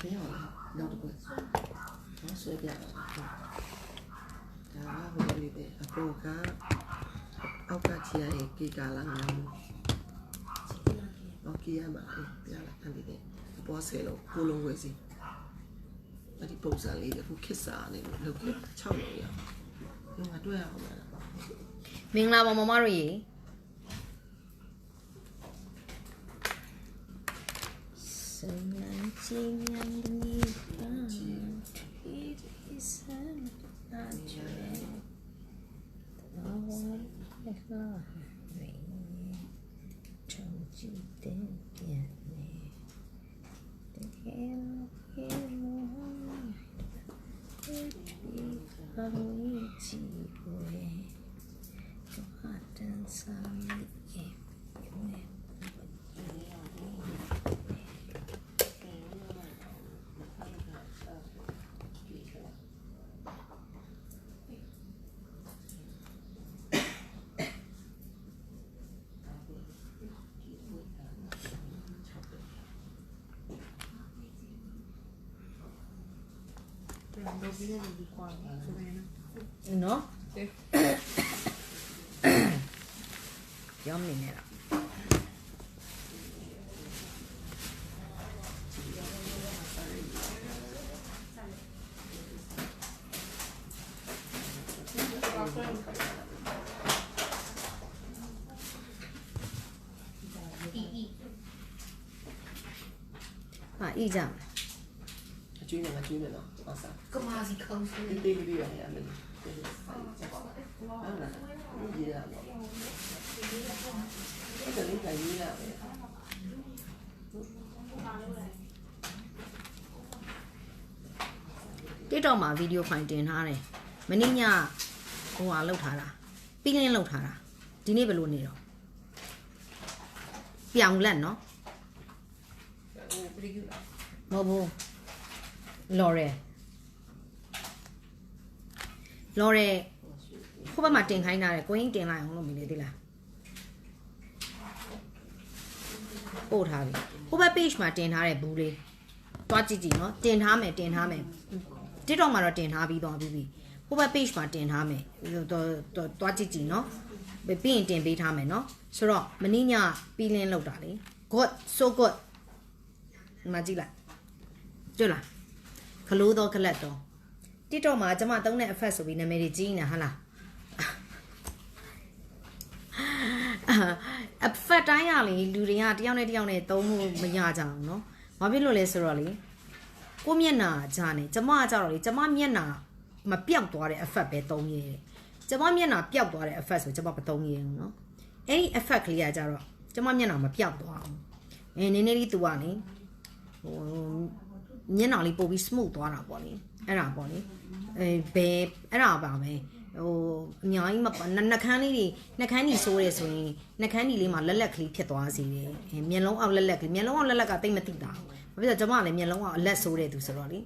没有了，那不会，我随便了。ဒါကဟိုလေးပဲအပေါ်ကအောက်ကချီရရဲ့ကေကာလာငါ။ဟုတ်ကဲ့ရပါပြီ။ပြလာတယ်ဒီ။အပေါ်ဆယ်လို့ကိုလုံးဝယ်စီ။အဲ့ဒီပုံစံလေးတခုခစ်စာနေလို့လုပ်ခဲ့6လုံးရ။ငါတွေ့ရအောင်လား။မင်္ဂလာပါမမတို့ရေ။ ညာချင်းညာဒီကံဒီဒီစံနာချေတော်ဝါလက်လာရေချုံချီတဲ့ပြန်နေတကယ်လို့ဟေးမောဒီဘာလို့ချီ ကို Johatten Sami No? ပြောင်းနေနေတာဟာဤကြမယ်အကျွေးနဲ့ငါကျွေးမယ်နော်ဟောစားက မာစီခေါင်းဆိုးဒီတေးလေးရရမယ်ဟုတ်လားဒီရတော့အဲ့ဒါလေးကရေးရမယ် TikTok မှာဗီဒီယိုဖိုင်တင်ထားတယ်မင်းညဟိုဟာလောက်ထားတာပြီးလင်းလောက်ထားတာဒီနေ့ဘယ်လိုနေတော့ပြောင်လက်နော်ဟိုပရိကူလာမဟုတ်ဘူးလော်ရယ် လော်ရယ်ဟိုဘက်မှာတင်ခိုင်းတာတယ်ကိုင်းတင်လိုက်အောင်လို့မနေသေးလားပို့ထားပြီဟိုဘက် page မှာတင်ထားတဲ့ဘူးလေးတွားကြည့်ကြည့်နော်တင်ထားမယ်တင်ထားမယ် TikTok မှာတော့တင်ထားပြီးသွားပြီပြီဟိုဘက် page မှာတင်ထားမယ်တော့တော့တွားကြည့်ကြည့်နော်ပြီးရင်တင်ပေးထားမယ်နော်ဆိုတော့မင်းညပြီးလင်းလောက်တာလေ good so good ဒီမှာကြည့်လိုက်တွေ့လားခလို့တော့ခလက်တော့ TikTok မှာကျမသုံးတဲ့ effect ဆိုပြီးနာမည်တွေကြီးနေတာဟာလား effect တိုင်းရလေလူတွေကတယောက်နဲ့တယောက်နဲ့သုံးလို့မရကြအောင်เนาะဘာဖြစ်လို့လဲဆိုတော့လေကိုယ့်မျက်နှာဂျာနေကျမကကြတော့လေကျမမျက်နှာမပြောက်သွားတဲ့ effect ပဲသုံးရဲတယ်ကျမမျက်နှာပြောက်သွားတဲ့ effect ဆိုကျမမသုံးရဲဘူးเนาะအဲ့ဒီ effect ကလေးကကြတော့ကျမမျက်နှာမပြောက်သွားအောင်အဲနည်းနည်းလေးသူကလေဟို မျက်နှာလေးပို့ပြီး smooth သွားတာပေါ့လေအဲ့ဒါပေါ့လေအဲဘယ်အဲ့ဒါပါပဲ ဟိုအများကြီးမပါနှနှခမ်းလေးတွေနှခမ်းကြီးဆိုးရဲဆိုရင်နှခမ်းကြီးလေးမှာလက်လက်ကလေးဖြစ်သွားစေတယ်အဲမျက်လုံးအောက်လက်လက်ကလေးမျက်လုံးအောက်လက်လက်ကတိတ်မတိတာဘူးဘာဖြစ်လို့ကျွန်မကလည်းမျက်လုံးအောက်အလက်ဆိုးတဲ့သူဆိုတော့လေ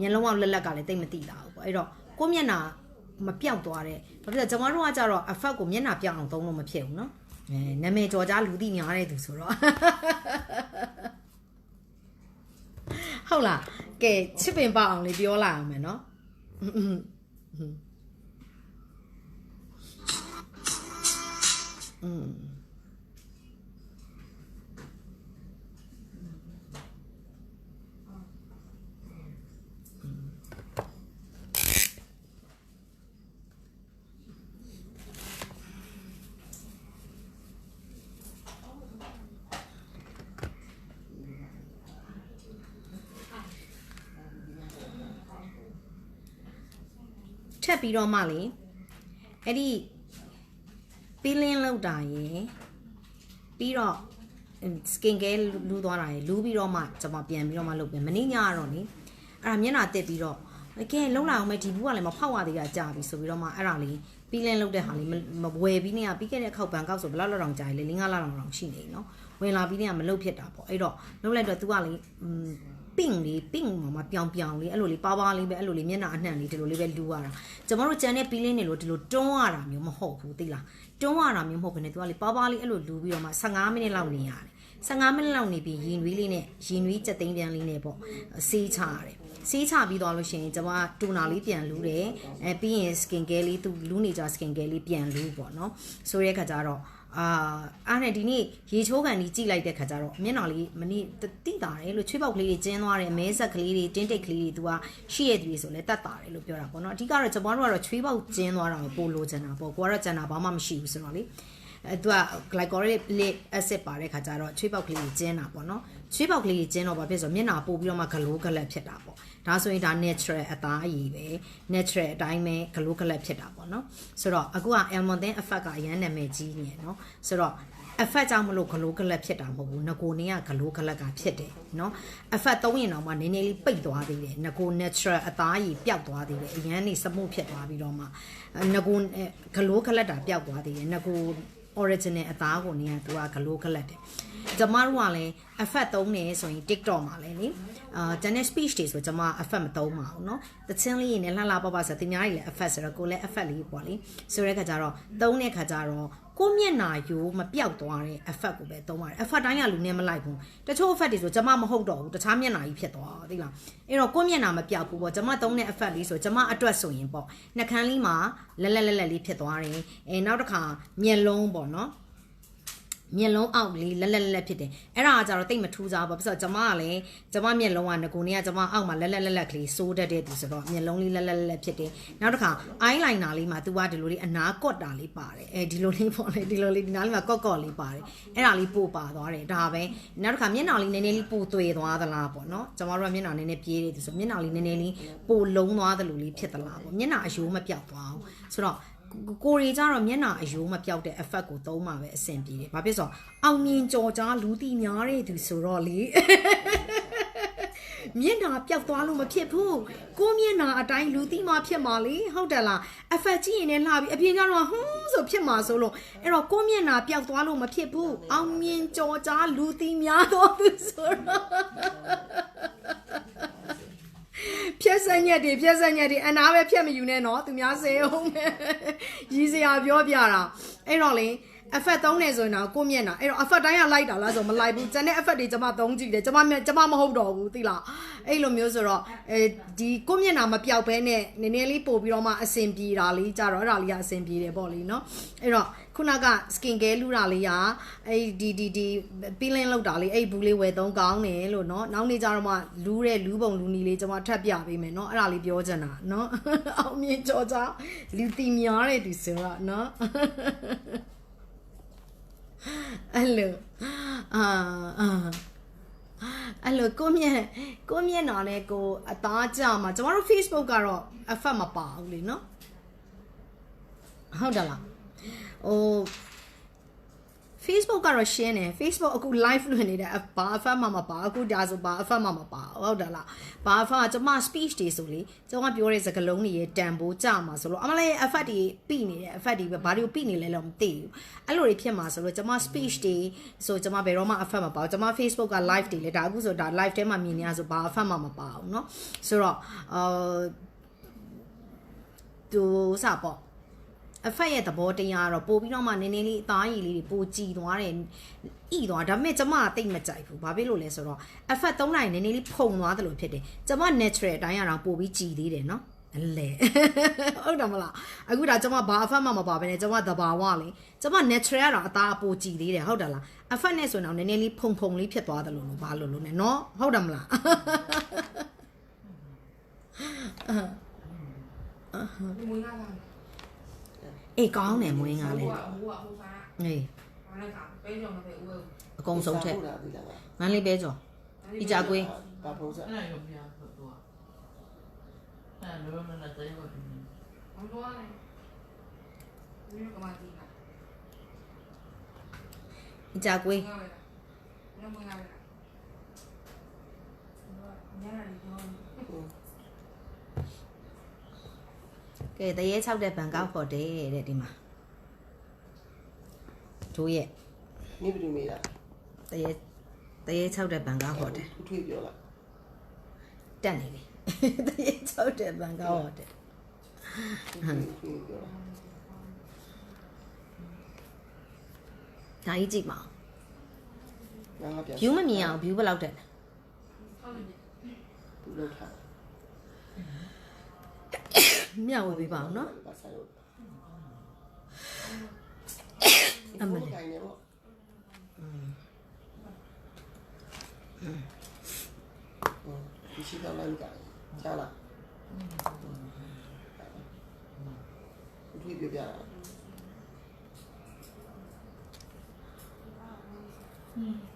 မျက်လုံးအောက်လက်လက်ကလည်းတိတ်မတိတာဘူးပေါ့အဲ့တော့ကိုယ့်မျက်နှာမပြောက်သွားတဲ့ဘာဖြစ်လို့ကျွန်မတို့ကကြတော့ effect ကိုမျက်နှာပြောက်အောင်သုံးလို့မဖြစ်ဘူးเนาะအဲနာမည်ကြော်ကြားလူသိများတဲ့သူဆိုတော့ ဟုတ်လားကဲချစ်ပင်ပေါအောင်လေးပြောလိုက်အောင်မယ်နော်อืม ထပ်ပြီးတော့မှလေအဲ့ဒီပီလင်းလောက်တာရယ်ပြီးတော့ skin care လူးသွားတာရယ်လူးပြီးတော့မှကျွန်မပြန်ပြီးတော့မှလုပ်ပြန်မနေ့ညကတော့လေအဲ့ဒါမျက်နှာတက်ပြီးတော့ကဲလုံးလာအောင်မယ်ဒီဘူးကလည်းမဖောက်ရသေးတာကြာပြီဆိုပြီးတော့မှအဲ့ဒါလေးပီလင်းလောက်တဲ့ဟာလေးမဝယ်ပြီးနေရပြီးခဲ့တဲ့ခောက်ပန်ကောက်ဆိုဘယ်လောက်လောက်တောင်ကြာလဲ၄၅လတောင်တောင်ရှိနေနော်ဝင်လာပြီးနေရမလုပ်ဖြစ်တာပေါ့အဲ့တော့လုံးလိုက်တော့ तू ကလေ ပင့်လေးပင့်မှာမပြောင်ပြောင်လေးအဲ့လိုလေးပါပါလေးပဲအဲ့လိုလေးမျက်နှာအနှံ့လေးဒီလိုလေးပဲလူရတာကျွန်တော်တို့ကြံတဲ့ပီလင်းတွေလို့ဒီလိုတွန်းရတာမျိုးမဟုတ်ဘူးသိလားတွန်းရတာမျိုးမဟုတ်ဘဲနဲ့ तू ကလေပါပါလေးအဲ့လိုလူပြီးတော့မှ15မိနစ်လောက်နေရတယ်15မိနစ်လောက်နေပြီးရင်နွေးလေးနဲ့ရင်နွေးကြက်သိန်းပြန်လေးနဲ့ပေါ့ဆေးချရတယ်ဆေးချပြီးသွားလို့ရှိရင်ကျွန်မတူနာလေးပြန်လူတယ်အဲပြီးရင် skin care လေးသူလူနေကြ skin care လေးပြန်လူပေါ့နော်ဆိုရဲခါကျတော့ အာအားနဲ့ဒီနေ့ရေချိုးကန်ကြီးကြိလိုက်တဲ့ခါကျတော့မျက်နှာလေးမနေ့တိတာတယ်လို့ချွေးပေါက်ကလေးတွေကျင်းသွားတယ်မဲဆက်ကလေးတွေတင်းတိတ်ကလေးတွေ तू ကရှိရည်ဆိုလဲတတ်တာတယ်လို့ပြောတာပေါ့နော်အဓိကတော့ကျွန်တော်တို့ကတော့ချွေးပေါက်ကျင်းသွားတာကိုပို့လို့ချင်တာပေါ့ကိုကတော့ကျန်တာဘာမှမရှိဘူးဆိုတော့လေအဲသူက glycolic acid ပါတဲ့ခါကျတော့ချွေးပေါက်ကလေးကြီးကျင်းတာပေါ့နော်ချွေးပေါက်ကလေးကြီးကျင်းတော့ဘာဖြစ်ဆိုမျက်နှာပို့ပြီးတော့မှဂလိုးဂလက်ဖြစ်တာပေါ့ ဒါဆိုရင်ဒါ natural အသားရည်ပဲ natural အတိုင်းပဲ glow ကလပ်ဖြစ်တာပေါ့နော်ဆိုတော့အခုက almond thin effect ကအရန်နာမည်ကြီးနေနော်ဆိုတော့ effect ကြောင့်မလို့ glow ကလပ်ဖြစ်တာမဟုတ်ဘူးငကိုနေက glow ကလပ်ကဖြစ်တယ်နော် effect သုံးရင်တော့မှနည်းနည်းလေးပိတ်သွားသေးတယ်ငကို natural အသားရည်ပျောက်သွားသေးတယ်အရန်နေစမှုဖြစ်သွားပြီးတော့မှငကို glow ကလပ်တာပျောက်သွားသေးတယ်ငကို original အသားကိုနေကသူက glow ကလပ်တယ်ကျမတို့ကလည်း effect သုံးနေဆိုရင် TikTok မှာလည်းလေ အာ channel speech တွေဆိုကျမ effect မသုံးပါဘူးเนาะတချင်းလေးနဲ့လှလှပပဆိုတင်များကြီးလည်း effect ဆိုတော့ကိုလည်း effect လေးပေါ့လေဆိုတဲ့ခါကျတော့သုံးတဲ့ခါကျတော့ကိုမျက်နာယိုးမပြောက်သွားတဲ့ effect ကိုပဲသုံးပါတယ် effect တိုင်းကလူနဲ့မလိုက်ဘူးတချို့ effect တွေဆိုကျမမဟုတ်တော့ဘူးတခြားမျက်နာကြီးဖြစ်သွားသိလားအဲ့တော့ကိုမျက်နာမပြောက်ဘူးပေါ့ကျမသုံးတဲ့ effect လေးဆိုကျမအတွက်ဆိုရင်ပေါ့နှကန်းလေးမှာလက်လက်လက်လက်လေးဖြစ်သွားတယ်အဲနောက်တစ်ခါမျက်လုံးပေါ့နော် မျက်လုံးအောက်လေးလက်လက်လက်လက်ဖြစ်တယ်အဲ့ဒါကကြတော့တိတ်မထူးစားဘူးဘာဖြစ်လို့ကျမကလည်းကျမမျက်လုံးကငကိုနေကကျမအောက်မှာလက်လက်လက်လက်ကလေးစိုးတတ်တဲ့သူဆိုတော့မျက်လုံးလေးလက်လက်လက်လက်ဖြစ်တယ်နောက်တစ်ခါ eyeliner လေးမှာ तू ကဒီလိုလေးအနာကွက်တာလေးပါတယ်အဲဒီလိုလေးပေါ့လေဒီလိုလေးဒီနားလေးမှာကော့ကော့လေးပါတယ်အဲ့ဒါလေးပို့ပါသွားတယ်ဒါပဲနောက်တစ်ခါမျက်နှာလေးနည်းနည်းလေးပို့သွေသွားသလားပေါ့နော်ကျမတို့ကမျက်နှာနည်းနည်းပြေးတယ်သူဆိုမျက်နှာလေးနည်းနည်းလေးပို့လုံးသွားသလိုလေးဖြစ်သလားပေါ့မျက်နှာအယိုးမပြောက်သွားအောင်ဆိုတော့ ကိုရီကြတော့မျက်နှာအယိုးမပြောက်တဲ့ effect ကိုသုံးမှာပဲအဆင်ပြေတယ်။ဘာဖြစ်ဆိုအောင်မြင်ကြော်ကြားလူတီများတဲ့သူဆိုတော့လေမျက်နှာပျောက်သွားလို့မဖြစ်ဘူးကိုမျက်နှာအတိုင်းလူသိမှဖြစ်မှာလေဟုတ်တယ်လားအဖက်ကြည့်ရင်လည်းလှပြီအပြင်ကတော့ဟွန်းဆိုဖြစ်မှာဆိုလို့အဲ့တော့ကိုမျက်နှာပျောက်သွားလို့မဖြစ်ဘူးအောင်မြင်ကြော်ကြားလူသိများတော့သူဆိုတော့ ဖြက်ဆက်ညက်တွေဖြက်ဆက်ညက်တွေအနာပဲဖြက်မယူနဲ့နော်သူများစေအောင်ပဲရည်စရာပြောပြတာအဲ့တော့လေ အဖက်သုံးနေဆိုရင်တော့ကိုမျက်နှာအဲ့တော့အဖက်တိုင်းကလိုက်တာလားဆိုမလိုက်ဘူးကျန်တဲ့အဖက်တွေကျွန်မသုံးကြည့်တယ်ကျွန်မမျက်ကျွန်မမဟုတ်တော့ဘူးသိလားအဲ့လိုမျိုးဆိုတော့အဲဒီကိုမျက်နှာမပြောက်ဘဲနဲ့နည်းနည်းလေးပို့ပြီးတော့မှအဆင်ပြေတာလေးကြတော့အဲ့ဒါလေးကအဆင်ပြေတယ်ပေါ့လေနော်အဲ့တော့ခုနက skin care လူတာလေးကအဲ့ဒီဒီဒီ peeling လောက်တာလေးအဲ့ဘူးလေးဝယ်သုံးကောင်းတယ်လို့နော်နောက်နေ့ကျတော့မှလူးတဲ့လူးပုံလူနီလေးကျွန်မထပ်ပြပေးမယ်နော်အဲ့ဒါလေးပြောချင်တာနော်အောင်မြင်ကြောကြလူတီများတဲ့သူဆိုတော့နော် အဲ့လိုအာအာအဲ့လိုကိုမြက်ကိုမြက်နော်လေကိုအသားကြမှာကျမတို့ Facebook ကတော့အဖက်မပါဘူးလေနော်ဟုတ်တယ်လားဟို Facebook ကတော့ရှင်းတယ် Facebook အခု live လွှင့်နေတယ်အဘာအဖက်မှမပါအခုဒါဆိုဘာအဖက်မှမပါဟုတ်တယ်လားဘာအဖက်ကကျွန်မ speech တွေဆိုလေကျွန်မပြောတဲ့စကားလုံးတွေရဲ့တန်ဖိုးကြမှာဆိုလို့အမလေးအဖက်တွေပြနေတယ်အဖက်တွေပဲဘာတွေကိုပြနေလဲတော့မသိဘူးအဲ့လိုတွေဖြစ်မှာဆိုလို့ကျွန်မ speech တွေဆိုကျွန်မဘယ်တော့မှအဖက်မပါဘူးကျွန်မ Facebook က live တွေလေဒါအခုဆိုဒါ live ထဲမှာမြင်နေရဆိုဘာအဖက်မှမပါဘူးเนาะဆိုတော့အာသူစပေါ့ အဖက်ရဲ့သဘောတရားကတော့ပို့ပြီးတော့မှနည်းနည်းလေးအသားရည်လေးတွေပိုကြည်သွားတယ်ဣသွားဒါပေမဲ့ကျမကတိတ်မကြိုက်ဘူးဘာဖြစ်လို့လဲဆိုတော့အဖက်သုံးနိုင်နည်းနည်းလေးဖုံသွားတယ်လို့ဖြစ်တယ်ကျမ natural အတိုင်းအရောင်ပို့ပြီးကြည်သေးတယ်နော်အလဲဟုတ်တယ်မလားအခုဒါကျမဘာအဖက်မှမပါဘဲနဲ့ကျမသဘာဝလေကျမ natural ကတော့အသားအပိုကြည်သေးတယ်ဟုတ်တယ်လားအဖက်နဲ့ဆိုရင်တော့နည်းနည်းလေးဖုံဖုံလေးဖြစ်သွားတယ်လို့လို့ဘာလို့လို့ ਨੇ နော်ဟုတ်တယ်မလားမွေးလာတာအေးကောင်းတယ်မွေးငါလဲဟိုကဟိုကဟိုကအေးဘာလဲကပေးကြမပေးဦးအကုန်ဆုံးထက်ဟုတ်လားဒီလားငန်းလေးပဲကြော်အကြကွေးဘာပုံစံအဲ့ဒါရုံပြဆိုတော့အဲ့လိုမျိုး နဲ့တိုင်ကိုဘာလို့လဲဒီကမှဒီကအကြကွေးငါပဲငါမငါပဲညနေရော ကဲ တရေ6တဲ့ဘန်ကောက်ခေါ်တယ်တဲ့ဒီမှာတို့ရဲ့မိဘလူမေးတာတရေတရေ6တဲ့ဘန်ကောက်ခေါ်တယ်ထူထွေးပြောလိုက်တက်နေပြီတရေ6တဲ့ဘန်ကောက်ခေါ်တယ်ထူထွေးထူထွေးပြောလိုက်ဒါကြီးကြည့်ပါငါကပြန် view မမြင်အောင် view ဘယ်လောက်တက်လဲဘူးလောက်ထား မြဝေပေးပါအောင်နော်ဘာဆိုင်လို့အမလေးတိုင်းနေပေါ့ဒီရှိတော့လိုက်ကြချာလားထူထွေးပြောပြတာ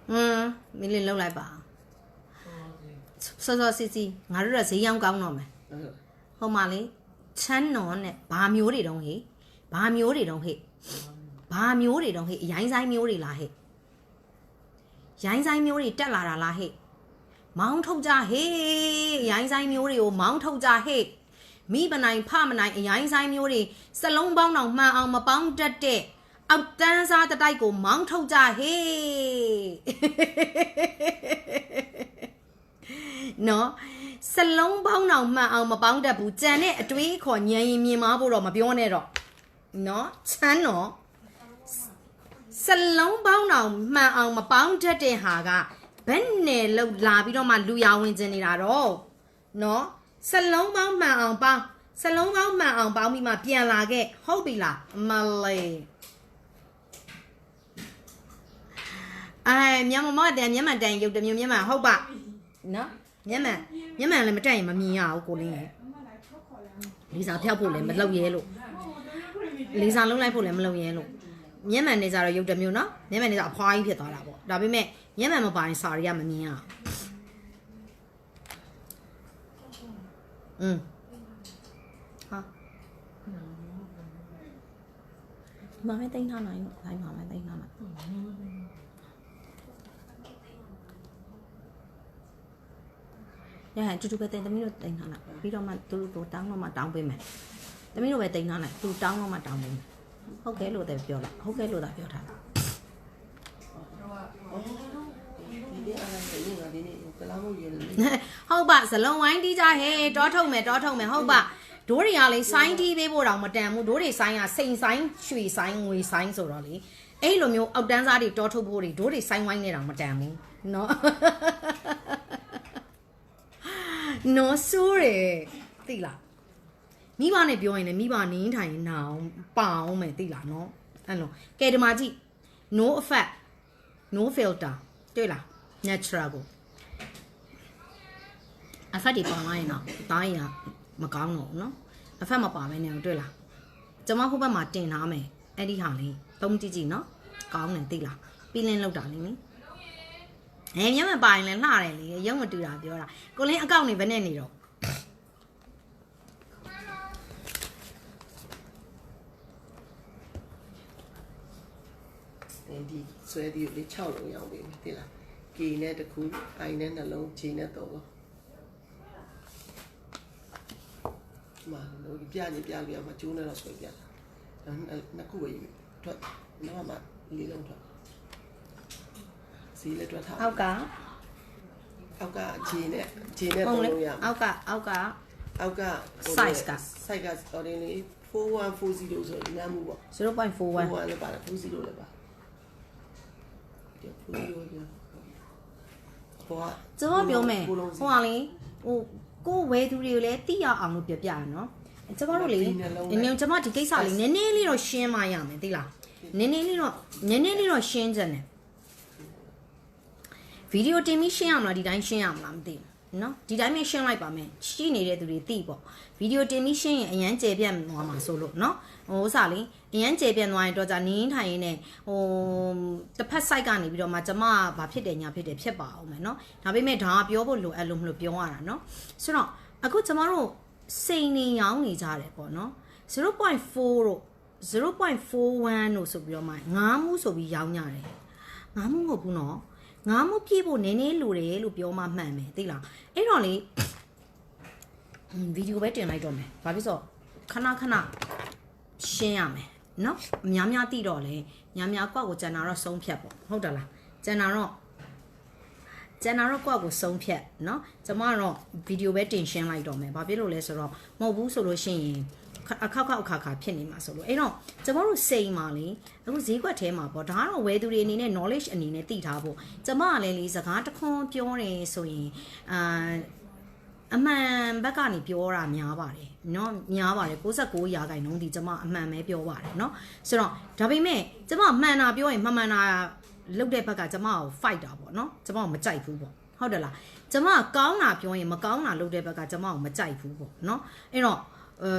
ဟမ်မင်းလေးလှုပ်လိုက်ပါစောစောစီစီငါတို့ကဈေးရောင်းကောင်းတော့မယ်ဟိုမှာလေ ချမ်းနွန်နဲ့ဘာမျိုးတွေတုံးဟေ့ဘာမျိုးတွေတုံးဟေ့ဘာမျိုးတွေတုံးဟေ့ရိုင်းဆိုင်မျိုးတွေလားဟေ့ရိုင်းဆိုင်မျိုးတွေတက်လာတာလားဟေ့မောင်းထုတ်ကြဟေ့ရိုင်းဆိုင်မျိုးတွေကိုမောင်းထုတ်ကြဟေ့မိပနိုင်ဖမနိုင်အရိုင်းဆိုင်မျိုးတွေစလုံးပေါင်းအောင်မှန်အောင်မပေါင်းတတ်တဲ့အောက်တန်းစားတတိုက်ကိုမောင်းထုတ်ကြဟေ့နော် စလုံးပေါင်းအောင်မှန်အောင်မပေါင်းတတ်ဘူးကြံတဲ့အတွေးအခေါ်ညံရင်မြင်မာဖို့တော့မပြောနဲ့တော့နော်ချမ်းတော့စလုံးပေါင်းအောင်မှန်အောင်မပေါင်းတတ်တဲ့ဟာကဘယ်နဲ့လောက်လာပြီးတော့မှလူရဝင်ကျင်နေတာတော့နော်စလုံးပေါင်းမှန်အောင်ပေါင်းစလုံးပေါင်းမှန်အောင်ပေါင်းပြီးမှပြန်လာခဲ့ဟုတ်ပြီလားမလေးအဲမြန်မာမတန်မြန်မာတန်ရုပ်တစ်မျိုးမြန်မာဟုတ်ပါနော် မျက်မှန်မျက်မှန်လည်းမတက်ရင်မမြင်ရဘူးကိုလင်းရဲ့လီစာဖျောက်ဖို့လည်းမလုပ်ရဲလို့လီစာလုံးလိုက်ဖို့လည်းမလုပ်ရဲလို့မျက်မှန်နေကြတော့ရုပ်တစ်မျိုးနော်မျက်မှန်နေကြအဖွားကြီးဖြစ်သွားတာပေါ့ဒါပေမဲ့မျက်မှန်မပါရင်စာတွေကမမြင်ရဘူးอืมဟာဒီမှာမဲတိန်းထားနိုင်လို့တိုင်းမှာမဲတိန်းထားနိုင် ရဟန်တူတူပဲတင်သမီးတို့တင်ထားလိုက်ပြီးတော့မှသူတို့တောင်းတော့မှတောင်းပေးမယ်သမီးတို့ပဲတင်ထားလိုက်သူတောင်းတော့မှတောင်းပေးမယ်ဟုတ်ကဲ့လို့တည်းပြောလိုက်ဟုတ်ကဲ့လို့သာပြောထားလိုက် ဒီနေ့အားလည်းဒီနေ့ကဒီနေ့ကလာမို့ရတယ် ဟုတ်ပါဇလုံးဝိုင်းတီးကြဟဲ့တောထုတ်မယ်တောထုတ်မယ်ဟုတ်ပါဒိုးတွေကလေဆိုင်းတီးပေးဖို့တော့မတန်ဘူးဒိုးတွေဆိုင်းကစိန်ဆိုင်းရွှေဆိုင်းငွေဆိုင်းဆိုတော့လေအဲ့လိုမျိုးအောက်တန်းစားတွေတောထုတ်ဖို့တွေဒိုးတွေဆိုင်းဝိုင်းနေတာမတန်ဘူးเนาะ နော်ဆိုးတယ်သိလားမိဘနဲ့ပြောရင်လည်းမိဘနင်းထိုင်ရင်နာအောင်ပအောင်မယ်သိလားနော်အဲ့လိုကဲဒီမှာကြည့် no effect no filter တွေ့လား natural ကို effect တွေပေါ်လာရင်တော့တားရင်ကမကောင်းတော့ဘူးနော် effect မပါဘဲနေအောင်တွေ့လားကျွန်မဟိုဘက်မှာတင်ထားမယ်အဲ့ဒီဟာလေးသုံးကြည့်ကြည့်နော်ကောင်းတယ်သိလားပြီးလင်းလောက်တာလေးနိ အဲညမပိုင်လဲလှတယ်လေရုံမတူတာပြောတာကိုလင်းအကောင့်နေဘယ်နဲ့နေတော့ဒီဆွဲဒီကိုလေး6လုံးရောင်းပေးမယ်သိလား K နဲ့တစ်ခု I နဲ့နှလုံး J နဲ့3လုံးမာလို့ပြနေပြလို့ရမှာကျိုးနဲ့တော့ဆွဲပြတာနှစ်ခုပဲယူထွက်နောက်မှလေးလုံးထွက် စီလက်ထွက်ထားအောက်ကအောက်က J နဲ့ J နဲ့ပုံ3လေလုံးရအောက်ကအောက်ကအောက်က Size က size က ordinary 4140ဆိုလမ်းမှုပေါ့0.41 41လည်းပါတယ်40လည်းပါဒီ40ရဟိုကကျွန်တော်ပြောမယ်ကိုဟိုလုံးစီဟာလေဟိုကိုဝဲသူတွေကိုလည်းတိရအောင်လို့ပြောပြရနော်ကျွန်တော်တို့လေဒီနှလုံးနဲ့နည်းကျွန်မဒီကိစ္စလေးနည်းနည်းလေးတော့ရှင်းမရမယ်သိလားနည်းနည်းလေးတော့နည်းနည်းလေးတော့ရှင်းကြတယ် ဗီဒီယိုတင်ပြီးရှင်းရမလားဒီတိုင်းရှင်းရမလားမသိဘူးနော်ဒီတိုင်းပဲရှင်းလိုက်ပါမယ်ရှိနေတဲ့သူတွေသိပေါ့ဗီဒီယိုတင်ပြီးရှင်းရင်အရန်ကျေပြတ်သွားမှာဆိုလို့နော်ဟိုဥစားလေးအရန်ကျေပြတ်သွားရင်တော့じゃနင်းထိုင်ရင်းနဲ့ဟိုတစ်ဖက် site ကနေပြီးတော့မှကျမကဘာဖြစ်တယ်ညာဖြစ်တယ်ဖြစ်ပါအောင်မယ်နော်ဒါပေမဲ့ဒါကပြောဖို့လိုအပ်လို့မလို့ပြောရတာနော်ဆိုတော့အခုကျမတို့စိန်နေရောင်းနေကြတယ်ပေါ့နော်0.4တို့0.41တို့ဆိုပြီးတော့မှငားမှုဆိုပြီးရောင်းကြတယ်ငားမှုမဟုတ်ဘူးနော် ငါမပြည့်ဖို့နည်းနည်းလိုတယ်လို့ပြောမှမှန်မယ်သိလားအဲ့တော့လေဗီဒီယိုပဲတင်လိုက်တော့မယ်ဘာဖြစ်ဆိုခဏခဏရှင်းရမယ်နော်အများများတိတော့လေညာများကွက်ကိုကျန်တာတော့ဆုံးဖြတ်ပေါ့ဟုတ်တယ်လားကျန်တာတော့ကျန်တာတော့ကွက်ကိုဆုံးဖြတ်နော်ကျွန်မကတော့ဗီဒီယိုပဲတင်ရှင်းလိုက်တော့မယ်ဘာဖြစ်လို့လဲဆိုတော့မဟုတ်ဘူးဆိုလို့ရှိရင် အခက်ခေါက်အခါခါဖြစ်နေမှာဆိုလို့အဲ့တော့ကျမတို့စိန်ပါလေအခုဈေးကွက်ထဲမှာပေါ့ဒါကတော့ဝယ်သူတွေအနေနဲ့ knowledge အနေနဲ့သိထားဖို့ကျမကလည်းလေစကားတစ်ခွန်းပြောတယ်ဆိုရင်အာအမှန်ဘက်ကနေပြောတာများပါတယ်เนาะများပါတယ်69ရာခိုင်နှုန်းဒီကျမအမှန်ပဲပြောပါတယ်เนาะဆိုတော့ဒါပေမဲ့ကျမမှန်တာပြောရင်မမှန်တာလုပ်တဲ့ဘက်ကကျမကို fight တာပေါ့เนาะကျမကိုမကြိုက်ဘူးပေါ့ဟုတ်တယ်လားကျမကကောင်းတာပြောရင်မကောင်းတာလုပ်တဲ့ဘက်ကကျမကိုမကြိုက်ဘူးပေါ့เนาะအဲ့တော့ အဲ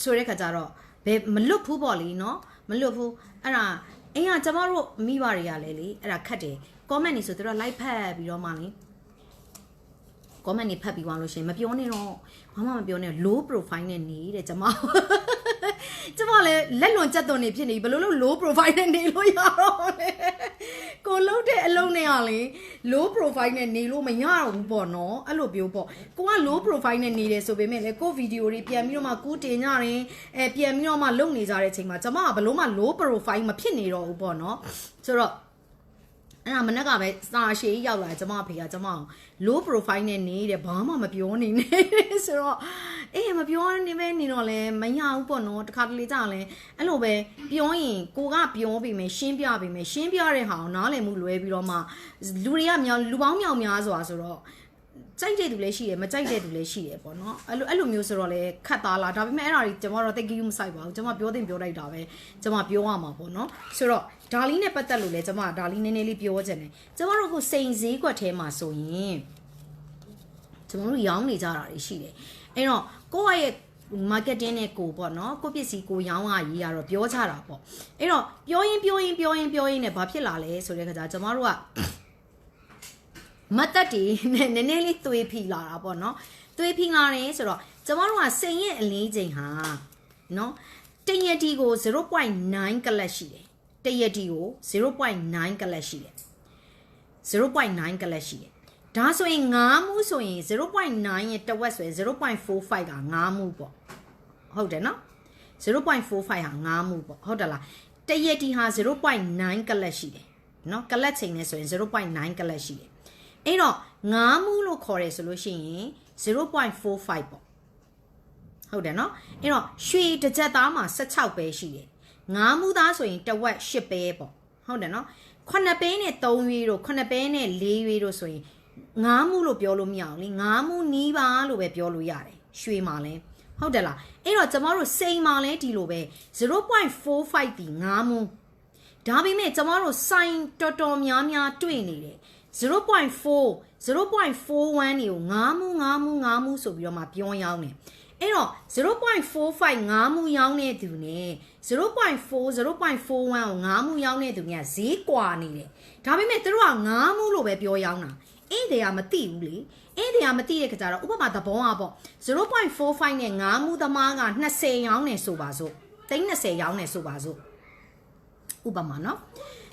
ဆိုတဲ့ခါကျတော့ဘယ်မလွတ်ဘူးပေါ့လေနော်မလွတ်ဘူးအဲ့ဒါအင်းကကျမတို့မိဘတွေကလည်းလေအဲ့ဒါခတ်တယ် comment နေဆိုသူတို့ like ဖတ်ပြီးတော့မှလေ comment နေဖတ်ပြီးသွားလို့ရှရင်မပြောနဲ့တော့ဘာမှမပြောနဲ့ low profile နဲ့နေတဲ့ကျမကျမလည်းလက်လွန်ကြက်သွန်နေဖြစ်နေဘယ်လိုလို့ low profile နဲ့နေလို့ရတော့လဲကိုလုံးတဲ့အလုံးနဲ့ကလေ low profile နဲ့နေလို့မရတော့ဘူးပေါ့နော်အဲ့လိုပြောပေါ့ကိုက low profile နဲ့နေတယ်ဆိုပေမဲ့လေကိုဗီဒီယိုတွေပြန်ပြီးတော့မှကူးတင်ကြရင်အဲပြန်ပြီးတော့မှလုပ်နေကြတဲ့အချိန်မှာကျမကဘယ်လို့မှ low profile မဖြစ်နေတော့ဘူးပေါ့နော်ဆိုတော့ အဲ့ဒါမနေ့ကပဲစာရှည်ကြီးရောက်လာတယ်ကျမအဖေကကျမအောင် low profile နဲ့နေတယ်ဘာမှမပြောနေနဲ့ဆိုတော့အေးမပြောနေပဲနေတော့လဲမရဘူးပေါ့နော်တခါတလေကြာလဲအဲ့လိုပဲပြောရင်ကိုကပြောပြီးမယ်ရှင်းပြပြီးမယ်ရှင်းပြတဲ့ဟာကိုနားလည်မှုလွဲပြီးတော့မှလူတွေကမြောင်လူပေါင်းမြောင်များစွာဆိုတော့ ကြိုက်တဲ့သူလည်းရှိတယ်မကြိုက်တဲ့သူလည်းရှိတယ်ပေါ့နော်အဲ့လိုအဲ့လိုမျိုးဆိုတော့လေခတ်သားလားဒါပေမဲ့အဲ့ဒါကြီးကျွန်တော်တော့တိတ်ကြီးမဆိုင်ပါဘူးကျွန်မပြောတင်ပြောလိုက်တာပဲကျွန်မပြောရမှာပေါ့နော်ဆိုတော့ဒါလီနဲ့ပတ်သက်လို့လေကျွန်မဒါလီနည်းနည်းလေးပြောချင်တယ်ကျွန်တော်တို့အခုစိန်ဈေးကွက်ထဲမှာဆိုရင်ကျွန်တော်တို့ရောင်းနေကြတာတွေရှိတယ်အဲ့တော့ကိုယ့်ရဲ့ marketing နဲ့ကိုပေါ့နော်ကိုယ့်ပစ္စည်းကိုရောင်းရရေးရတော့ပြောကြတာပေါ့အဲ့တော့ပြောရင်ပြောရင်ပြောရင်ပြောရင်လည်းဘာဖြစ်လာလဲဆိုတဲ့ခါကျကျွန်တော်တို့က မတ်တက်တီနဲ့နည်းနည်းလေးသွေးဖိလာတာပေါ့နော်သွေးဖိလာတယ်ဆိုတော့ကျမတို့ကစိန်ရဲ့အလေးချိန်ဟာနော်တရက်တီကို0.9ကလပ်ရှိတယ်တရက်တီကို0.9ကလပ်ရှိတယ်0.9ကလပ်ရှိတယ်ဒါဆိုရင်9မှုဆိုရင်0.9ရဲ့တဝက်ဆိုရင်0.45က9မှုပေါ့ဟုတ်တယ်နော်0.45ဟာ9မှုပေါ့ဟုတ်တယ်လားတရက်ဒီဟာ0.9ကလတ်ရှိတယ်နော်ကလတ်ချိန်နဲ့ဆိုရင်0.9ကလတ်ရှိတယ် အဲ့တော့9မှုလို့ခေါ်ရဲဆိုလို့ရှိရင်0.45ပေါ့ဟုတ်တယ်နော်အဲ့တော့ရွှေတစ်ကြက်သားမှာ16ပဲရှိတယ်9မှုသားဆိုရင်တဝက်10ပဲပေါ့ဟုတ်တယ်နော်9ပဲနဲ့3ရွေးတို့9ပဲနဲ့4ရွေးတို့ဆိုရင်9မှုလို့ပြောလို့မရအောင်လေ9မှုနီးပါလို့ပဲပြောလို့ရတယ်ရွှေမှာလဲဟုတ်တယ်လားအဲ့တော့ကျမတို့စိန်မှာလဲဒီလိုပဲ0.45ဒီ9မှုဒါပေမဲ့ကျမတို့စိုင်တော်တော်များများတွေ့နေတယ် 0.4 0.41တွေကို9မှု9မှု9မှုဆိုပြီးတော့မှပြောင်းရောင်းတယ်အဲ့တော့0.45 9မှုရောင်းတဲ့သူနဲ့0.4 0.41ကို9မှုရောင်းတဲ့သူကဈေးကွာနေတယ်ဒါပေမဲ့သူတို့က9မှုလို့ပဲပြောရောင်းတာအဲ့တည်းကမသိဘူးလေအဲ့တည်းကမသိတဲ့ခါကျတော့ဥပမာသဘောอ่ะပေါ့0.45နဲ့9မှုသမားက20ရောင်းနေဆိုပါစို့30ရောင်းနေဆိုပါစို့ဥပမာနော်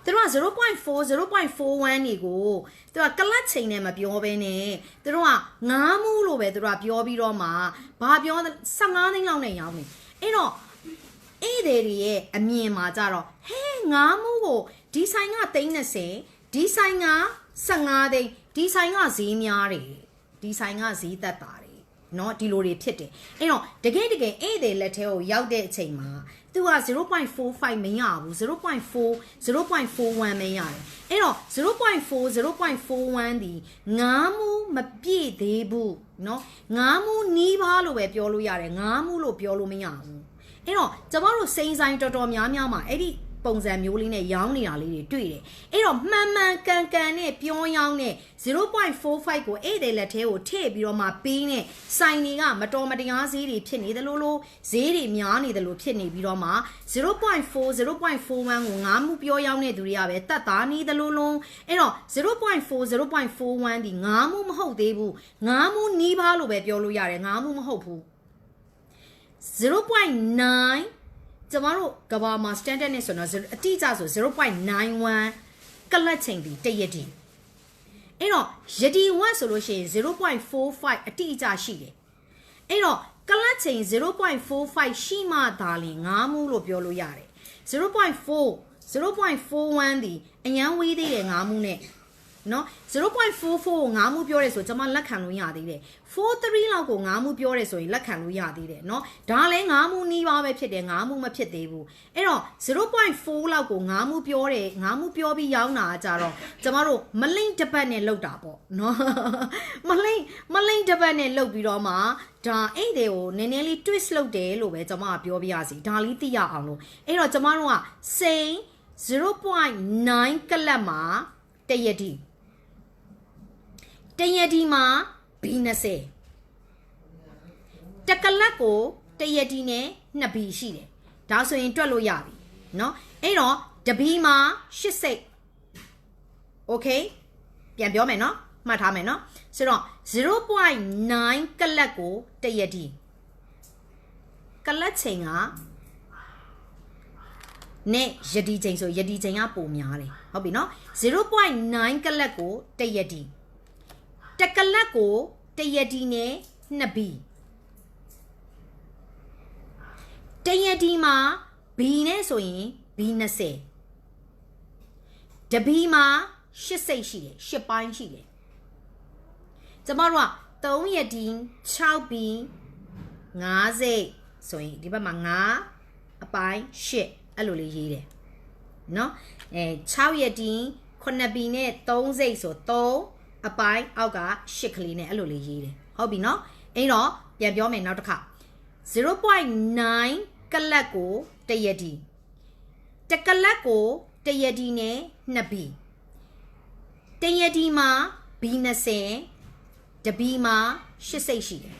သူတို့က0.4 0.41နေကိုသူကကလတ်ချိန်နဲ့မပြောဘဲနဲ့သူတို့က9မှုလို့ပဲသူတို့ကပြောပြီးတော့မှဘာပြော15သိန်းလောက်နဲ့ရောင်းနေအဲ့တော့ဧည့်သည်တွေရဲ့အမြင်မှာကြတော့ဟဲ9မှုကိုဒီဆိုင်က30ဒီဆိုင်က15သိန်းဒီဆိုင်ကဈေးများတယ်ဒီဆိုင်ကဈေးသက်တာတယ်เนาะဒီလိုတွေဖြစ်တယ်အဲ့တော့တကယ်တကယ်ဧည့်သည်လက်ထဲကိုရောက်တဲ့အချိန်မှာ သူက0.45မရဘူး0.4 0.41ပဲရတယ်အဲ့တော့0.4 0.41ဒီငါးမှုမပြည့်သေးဘူးเนาะငါးမှုနီးပါးလို့ပဲပြောလို့ရတယ်ငါးမှုလို့ပြောလို့မရဘူးအဲ့တော့ကျမတို့စိန်ဆိုင်တော်တော်များများမှာအဲ့ဒီ ပုံစံမျိုးလေးနဲ့ရောင်းနေတာလေးတွေတွေ့တယ်အဲ့တော့မှန်မှန်ကန်ကန်နဲ့ပြောရောင်းနဲ့0.45ကိုအဲ့ဒီလက်ထဲကိုထည့်ပြီးတော့မှပေးနဲ့စိုင်တွေကမတော်မတရားဈေးတွေဖြစ်နေတယ်လို့လို့ဈေးတွေများနေတယ်လို့ဖြစ်နေပြီးတော့မှ0.4 0.41ကိုငါးမှုပြောရောင်းတဲ့သူတွေကပဲတတ်သားနေတယ်လို့လုံးအဲ့တော့0.4 0.41ဒီငါးမှုမဟုတ်သေးဘူးငါးမှုနီးပါးလို့ပဲပြောလို့ရတယ်ငါးမှုမဟုတ်ဘူး0.9 ကျမတို့ကဘာမှာ standard နဲ့ဆိုတော့အတိအကျဆို0.91ကလတ်ချိန်ဒီတရက်ဒီအဲ့တော့ယဒီ1ဆိုလို့ရှိရင်0.45အတိအကျရှိတယ်အဲ့တော့ကလတ်ချိန်0.45ရှိမှသာလျှင်9မှုလို့ပြောလို့ရတယ်0.4 0.41ဒီအញ្ញမ်းဝေးသေးတယ်9မှုနဲ့ နော်0.44ကိုငါးမှုပြောရဲဆိုကျွန်မလက်ခံလို့ရသေးတယ်43လောက်ကိုငါးမှုပြောရဲဆိုရင်လက်ခံလို့ရသေးတယ်နော်ဒါလည်းငါးမှုနီးပါးပဲဖြစ်တယ်ငါးမှုမဖြစ်သေးဘူးအဲ့တော့0.4လောက်ကိုငါးမှုပြောတယ်ငါးမှုပြောပြီးရောင်းတာကြတော့ကျွန်မတို့မလိမ့်တစ်ပတ်နဲ့လောက်တာပေါ့နော်မလိမ့်မလိမ့်တစ်ပတ်နဲ့လောက်ပြီးတော့မှဒါအဲ့တဲ့ကိုနည်းနည်းလေး twist လုပ်တယ်လို့ပဲကျွန်မကပြောပြရစီဒါလေးသိရအောင်လို့အဲ့တော့ကျွန်မတို့ကစိန်0.9ကလပ်မှာတရက်ဒီ တရဒီမှာ B20 တကလတ်ကိုတရဒီနဲ့2 B ရှိတယ်ဒါဆိုရင်တွက်လို့ရပြီเนาะအဲ့တော့တဘီမှာ8စိတ်โอเคပြန်ပြောမယ်เนาะမှတ်ထားမယ်เนาะဆိုတော့0.9ကလတ်ကိုတရဒီကလတ်ချိန်ကနဲ့ယဒီချိန်ဆိုယဒီချိန်ကပိုများတယ်ဟုတ်ပြီเนาะ0.9ကလတ်ကိုတရဒီ တကလတ်ကိုတရဒီနဲ့နှစ်ဘီတရဒီမှာဘီနဲ့ဆိုရင်ဘီ20တဘီမှာ8စိတ်ရှိတယ်8ပိုင်းရှိတယ်ကျမတို့က3ရဒီ6ဘီ5စိတ်ဆိုရင်ဒီဘက်မှာ5အပိုင်း8အဲ့လိုလေးရေးတယ်เนาะအဲ6ရဒီ9ဘီနဲ့3စိတ်ဆို3 အပိုင်းအောက်ကရှစ်ကလေးနဲ့အဲ့လိုလေးရေးတယ်ဟုတ်ပြီနော်အဲ့တော့ပြန်ပြောမယ်နောက်တစ်ခါ0.9ကလတ်ကိုတရဒီတကလတ်ကိုတရဒီနဲ့နှစ်ဘီတရဒီမှာ B20 တဘီမှာ8စိတ်ရှိတယ်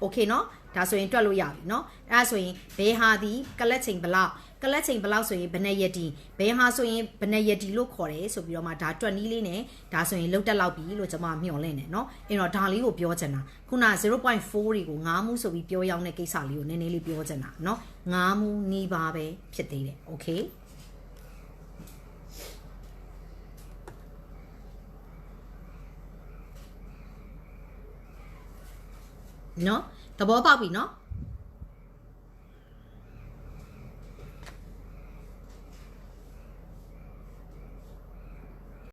โอเคเนาะဒါဆိုရင်တွက်လို့ရပြီเนาะအဲ့ဒါဆိုရင်ဘယ်ဟာဒီကလတ်ချိန်ဘလောက် ကလတ်ချိန်ဘလောက်ဆိုရင်ဘယ်နဲ့ရက်တီဘယ်ဟာဆိုရင်ဘယ်နဲ့ရက်တီလို့ခေါ်တယ်ဆိုပြီးတော့မှဒါတွက်နီးလေးနဲ့ဒါဆိုရင်လောက်တက်လောက်ပြီလို့ကျွန်မမျှော်လင့်တယ်เนาะအဲ့တော့ဒါလေးကိုပြောချင်တာခုန0.4တွေကို9မှုဆိုပြီးပြောရောက်တဲ့ကိစ္စလေးကိုနည်းနည်းလေးပြောချင်တာเนาะ9မှုနီးပါပဲဖြစ်သေးတယ်โอเค နော်သဘောပေါက်ပြီနော်